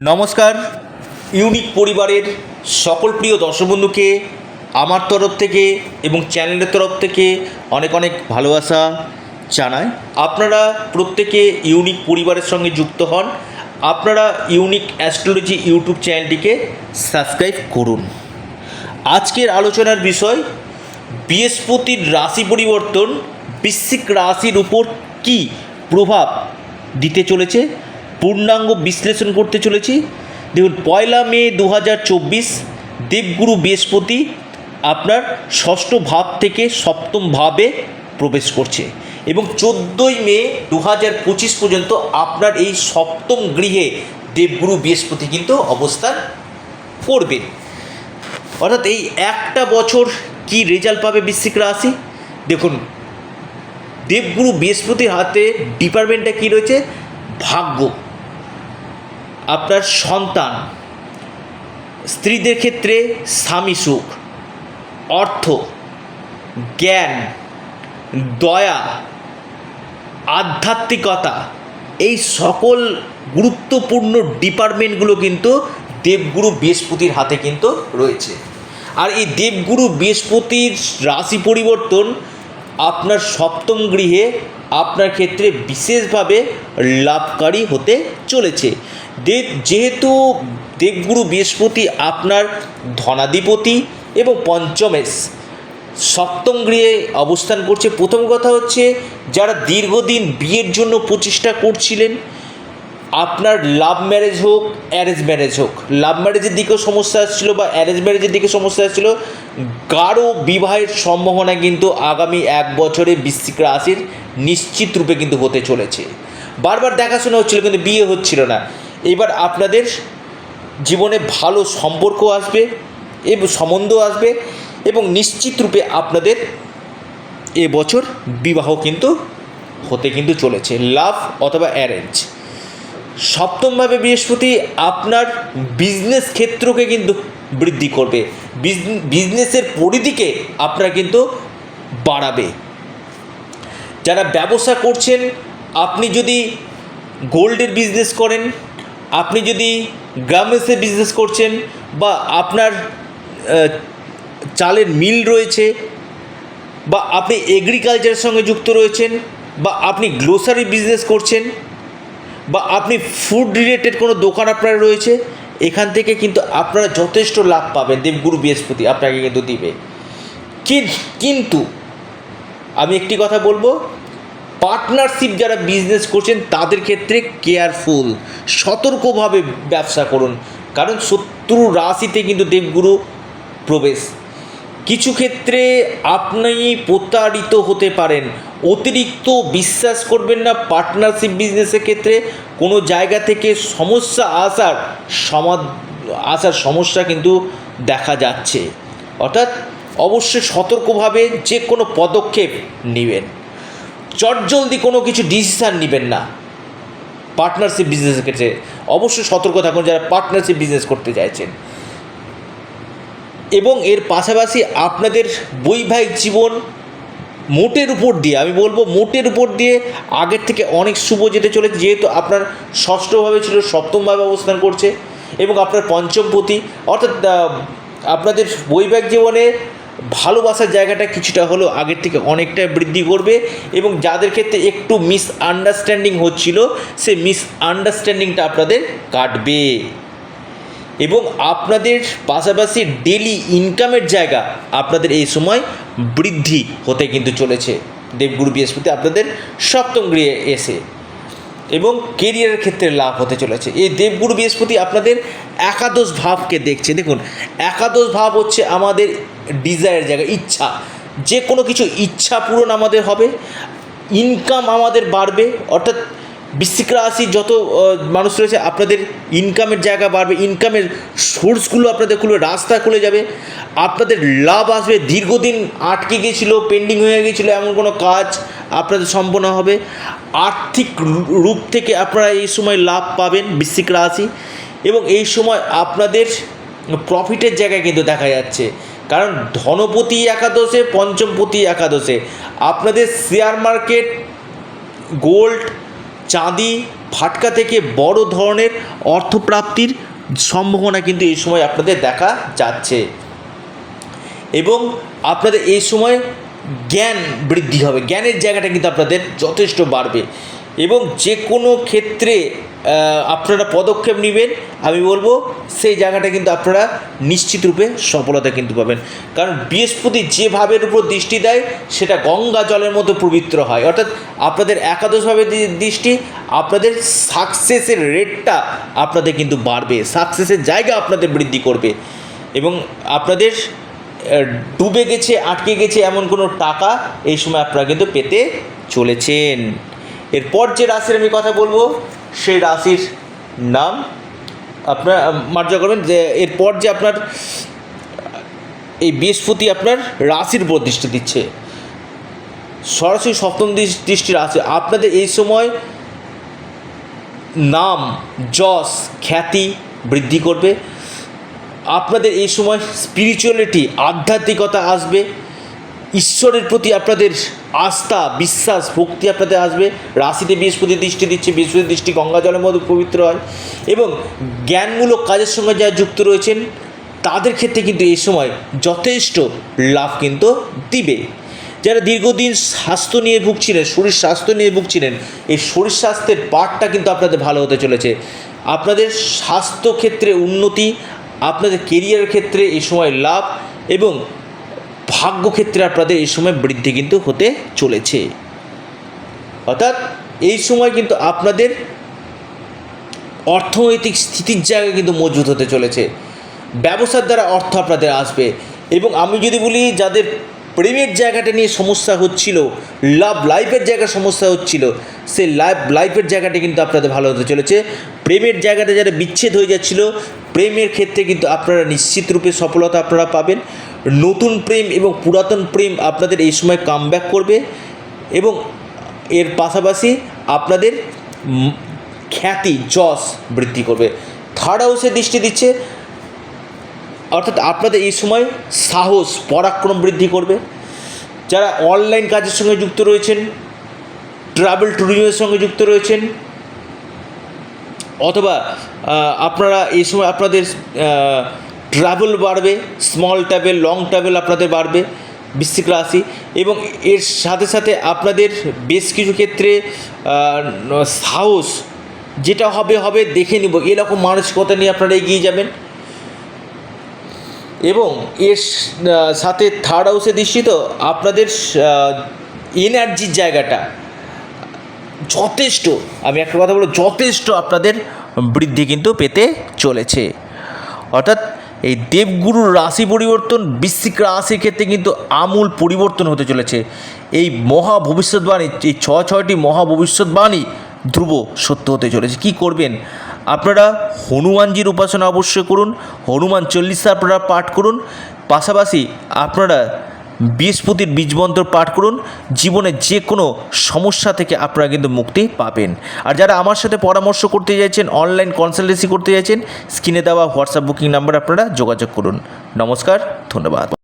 নমস্কার। ইউনিক পরিবারের সকল প্রিয় দর্শক বন্ধুকে আমার তরফ থেকে এবং চ্যানেলের তরফ থেকে অনেক অনেক ভালোবাসা জানাই। আপনারা প্রত্যেকে ইউনিক পরিবারের সঙ্গে যুক্ত হন। আপনারা ইউনিক অ্যাস্ট্রোলজি ইউটিউব চ্যানেলটিকে সাবস্ক্রাইব করুন। আজকের আলোচনার বিষয়, বৃহস্পতির রাশি পরিবর্তন, বৃশ্চিক রাশির উপর কী প্রভাব দিতে চলেছে? পূর্ণাঙ্গ বিশ্লেষণ করতে চলেছি। দেখুন, পয়লা মে দু হাজার চব্বিশ, দেবগুরু বৃহস্পতি আপনার ষষ্ঠ ভাব থেকে সপ্তম ভাবে প্রবেশ করছে এবং চোদ্দোই মে দু পঁচিশ পর্যন্ত আপনার এই সপ্তম গৃহে দেবগুরু বৃহস্পতি কিন্তু অবস্থান করবেন। অর্থাৎ এই একটা বছর কি রেজাল্ট পাবে বৃশ্চিক রাশি? দেখুন, দেবগুরু বৃহস্পতির হাতে ডিপার্টমেন্টটা কী রয়েছে? ভাগ্য। আপনার সন্তান স্ত্রীদের ক্ষেত্রে স্বামী সুখ, অর্থ, জ্ঞান, দয়া, আধ্যাত্মিকতা, এই সকল গুরুত্বপূর্ণ ডিপার্টমেন্টগুলো কিন্তু দেবগুরু বৃহস্পতির হাতে কিন্তু রয়েছে। আর এই দেবগুরু বৃহস্পতির রাশি পরিবর্তন আপনার সপ্তম গৃহে আপনার ক্ষেত্রে বিশেষভাবে লাভকারী হতে চলেছে। দেব যেহেতু দেবগুরু বৃহস্পতি আপনার ধনাধিপতি এবং পঞ্চমেশ, সপ্তম গৃহে অবস্থান করছে। প্রথম কথা হচ্ছে, যারা দীর্ঘদিন বিয়ের জন্য প্রচেষ্টা করছিলেন, আপনার লাভ ম্যারেজ হোক অ্যারেঞ্জ ম্যারেজ হোক লাভ ম্যারেজের দিকেও সমস্যা আসছিল বা অ্যারেঞ্জ ম্যারেজের দিকে সমস্যা আসছিল গাঢ় বিবাহের সম্ভাবনা কিন্তু আগামী এক বছরে বৃশ্চিক রাশির নিশ্চিত রূপে কিন্তু হতে চলেছে। বারবার দেখাশোনা হচ্ছিল কিন্তু বিয়ে হচ্ছিল না। এবার আপনাদের জীবনে ভালো সম্পর্ক আসবে, এবং সম্বন্ধ আসবে এবং নিশ্চিত রূপে আপনাদের এবছর বিবাহ কিন্তু হতে কিন্তু চলেছে। লাভ অথবা অ্যারেঞ্জ। সপ্তমভাবে বৃহস্পতি আপনার বিজনেস ক্ষেত্রকে কিন্তু বৃদ্ধি করবে। বিজনেসের পরিধিকে আপনার কিন্তু বাড়াবে। যারা ব্যবসা করছেন, আপনি যদি গোল্ডের বিজনেস করেন আপনি যদি গার্মেন্টসের বিজনেস করছেন বা আপনার চালের মিল রয়েছে বা আপনি এগ্রিকালচারের সঙ্গে যুক্ত রয়েছেন বা আপনি গ্লোসারি বিজনেস করছেন বা আপনি ফুড রিলেটেড কোনো দোকান আপনার রয়েছে, এখান থেকে কিন্তু আপনারা যথেষ্ট লাভ পাবেন। দেবগুরু বৃহস্পতি আপনাকে কিন্তু দিবে। কিন- কিন্তু আমি একটি কথা বলব পার্টনারশিপ যারা বিজনেস করছেন, তাদের ক্ষেত্রে কেয়ারফুল সতর্কভাবে ব্যবসা করুন। কারণ শত্রু রাশিতে কিন্তু দেবগুরু প্রবেশ। কিছু ক্ষেত্রে আপনি প্রতারিত হতে পারেন। অতিরিক্ত বিশ্বাস করবেন না পার্টনারশিপ বিজনেসের ক্ষেত্রে। কোনো জায়গা থেকে সমস্যা আসার সমা আসার সমস্যা কিন্তু দেখা যাচ্ছে। অর্থাৎ অবশ্যই সতর্কভাবে যে কোনো পদক্ষেপ নেবেন। চটজলদি কোনো কিছু ডিসিশান নেবেন না। পার্টনারশিপ বিজনেসের ক্ষেত্রে অবশ্যই সতর্ক থাকুন যারা পার্টনারশিপ বিজনেস করতে চাইছেন। এবং এর পাশাপাশি আপনাদের বৈবাহিক জীবন মোটের উপর দিয়ে, আমি বলব মোটের উপর দিয়ে আগের থেকে অনেক শুভ যেতে চলেছে, যেহেতু আপনার ষষ্ঠভাবে ছিল, সপ্তমভাবে অবস্থান করছে এবং আপনার পঞ্চমপতি অর্থাৎ আপনাদের বৈবাহিক জীবনে ভালোবাসার জায়গাটা কিছুটা হলেও আগের থেকে অনেকটা বৃদ্ধি করবে এবং যাদের ক্ষেত্রে একটু মিস আন্ডারস্ট্যান্ডিং হচ্ছিল, সে মিস আন্ডারস্ট্যান্ডিংটা আপনাদের কাটবে। এবং আপনাদের পাশাপাশি ডেলি ইনকামের জায়গা আপনাদের এই সময় বৃদ্ধি হতে কিন্তু চলেছে। দেবগুরু বৃহস্পতি আপনাদের সপ্তম গৃহে এসে। এবং কেরিয়ারের ক্ষেত্রে লাভ হতে চলেছে। এই দেবগুরু বৃহস্পতি আপনাদের একাদশ ভাবকে দেখছে। দেখুন, একাদশ ভাব হচ্ছে আমাদের ডিজায়ার জায়গা, ইচ্ছা। যে কোনো কিছু ইচ্ছা পূরণ আমাদের হবে ইনকাম আমাদের বাড়বে, অর্থাৎ বৃশ্চিক রাশি যত মানুষ রয়েছে, আপনাদের ইনকামের জায়গা বাড়বে ইনকামের সোর্সগুলো আপনাদের খুলবে, রাস্তা খুলে যাবে, আপনাদের লাভ আসবে। দীর্ঘদিন আটকে গিয়েছিল পেন্ডিং হয়ে গিয়েছিল, এমন কোনো কাজ আপনাদের সম্পন্ন হবে। আর্থিক রূপ থেকে আপনারা এই সময় লাভ পাবেন বৃশ্চিক রাশি এবং এই সময় আপনাদের প্রফিটের জায়গায় কিন্তু দেখা যাচ্ছে। কারণ ধনপতি একাদশে, পঞ্চমপতি একাদশে আপনাদের শেয়ার মার্কেট গোল্ড চাঁদি, ফাটকা থেকে বড় ধরনের অর্থপ্রাপ্তির সম্ভাবনা কিন্তু এই সময় আপনাদের দেখা যাচ্ছে। এবং আপনাদের এই সময় জ্ঞান বৃদ্ধি হবে। জ্ঞানের জায়গাটা কিন্তু আপনাদের যথেষ্ট বাড়বে। এবং যে কোনো ক্ষেত্রে আপনারা পদক্ষেপ নেবেন, আমি বলব সেই জায়গাটা কিন্তু আপনারা নিশ্চিত রূপে সফলতা কিন্তু পাবেন। কারণ বৃহস্পতি যে ভাবের উপর দৃষ্টি দেয়, সেটা গঙ্গা জলের মতো পবিত্র হয়। অর্থাৎ আপনাদের একাদশভাবে দৃষ্টি, আপনাদের সাকসেসের রেটটা আপনাদের কিন্তু বাড়বে। সাকসেসের জায়গা আপনাদের বৃদ্ধি করবে। এবং আপনাদের ডুবে গেছে, আটকে গেছে এমন কোনো টাকা এই সময় আপনারা কিন্তু পেতে চলেছেন। এরপর যে রাশির আমি কথা বলব, সেই রাশির নাম আপনার মার্জা করবেন যে, এরপর যে আপনার, এই বৃহস্পতি আপনার রাশির উপর দৃষ্টি দিচ্ছে। সরাসরি সপ্তম দৃষ- দৃষ্টি রাশি, আপনাদের এই সময় নাম, যশ, খ্যাতি বৃদ্ধি করবে। আপনাদের এই সময় স্পিরিচুয়ালিটি আধ্যাত্মিকতা আসবে, ঈশ্বরের প্রতি আপনাদের আস্থা, বিশ্বাস, ভক্তি আপনাদের আসবে, রাশিতে বৃহস্পতি দৃষ্টি দিচ্ছে, বৃহস্পতি দৃষ্টি গঙ্গা জলের মধ্যে পবিত্র হয় এবং জ্ঞানমূলক কাজের সঙ্গে যারা যুক্ত রয়েছেন, তাদের ক্ষেত্রে কিন্তু এই সময় যথেষ্ট লাভ কিন্তু দিবে। যারা দীর্ঘদিন স্বাস্থ্য নিয়ে ভুগছিলেন, শরীর স্বাস্থ্য নিয়ে ভুগছিলেন, এই শরীর স্বাস্থ্যের পার্টটা কিন্তু আপনাদের ভালো হতে চলেছে। আপনাদের স্বাস্থ্য ক্ষেত্রে উন্নতি আপনাদের কেরিয়ারের ক্ষেত্রে এই সময় লাভ এবং ভাগ্য ক্ষেত্রে আপনাদের এই সময় বৃদ্ধি কিন্তু হতে চলেছে। অর্থাৎ এই সময় কিন্তু আপনাদের অর্থনৈতিক স্থিতির জায়গা কিন্তু মজবুত হতে চলেছে। ব্যবসার দ্বারা অর্থ আপনাদের আসবে এবং আমি যদি বলি যাদের প্রেমের জায়গাটা নিয়ে সমস্যা হচ্ছিল লাভ লাইফের জায়গায় সমস্যা হচ্ছিল, সে লাইফ লাইফের জায়গাটা কিন্তু আপনাদের ভালো হতে চলেছে। প্রেমের জায়গাটা যারা বিচ্ছেদ হয়ে যাচ্ছিল, প্রেমের ক্ষেত্রে কিন্তু আপনারা নিশ্চিত রূপে সফলতা আপনারা পাবেন। নতুন প্রেম এবং পুরাতন প্রেম আপনাদের এই সময় কাম করবে এবং এর পাশাপাশি আপনাদের খ্যাতি, যশ বৃদ্ধি করবে। থার্ড হাউসে দৃষ্টি দিচ্ছে অর্থাৎ আপনাদের এই সময় সাহস, পরাক্রম বৃদ্ধি করবে। যারা অনলাইন কাজের সঙ্গে যুক্ত রয়েছেন ট্রাভেল ট্যুরিজমের সঙ্গে যুক্ত রয়েছেন, অথবা আপনারা এই সময় আপনাদের ট্রাভেল বাড়বে স্মল ট্রাভেল লং ট্রাভেল আপনাদের বাড়বে, বৃশ্চিক রাশি, এবং এর সাথে সাথে আপনাদের বেশ কিছু ক্ষেত্রে সাহস, যেটা হবে হবে, দেখে নিব। এরকম মানসিকতা নিয়ে আপনারা এগিয়ে যাবেন। এবং এর সাথে থার্ড হাউসে দৃষ্টিত আপনাদের এনার্জির জায়গাটা যথেষ্ট, আমি একটা কথা বলব, যথেষ্ট আপনাদের বৃদ্ধি কিন্তু পেতে চলেছে। অর্থাৎ এই দেবগুরুর রাশি পরিবর্তন, বৃশ্চিক রাশির ক্ষেত্রে কিন্তু আমূল পরিবর্তন হতে চলেছে। এই মহা ভবিষ্যৎবাণী, এই ছ ছয়টি মহা ভবিষ্যৎবাণী ধ্রুব সত্য হতে চলেছে। কি করবেন? আপনারা হনুমানজির উপাসনা অবশ্যই করুন, হনুমান চল্লিশা আপনারা পাঠ করুন, পাশাপাশি আপনারা বৃহস্পতির বীজমন্ত্র পাঠ করুন, জীবনে যে কোনো সমস্যা থেকে আপনারা কিন্তু মুক্তি পাবেন। আর যারা আমার সাথে পরামর্শ করতে চাইছেন অনলাইন কনসালটেন্সি করতে চাইছেন, স্ক্রিনে দেওয়া হোয়াটসঅ্যাপ বুকিং নাম্বার আপনারা যোগাযোগ করুন। নমস্কার, ধন্যবাদ।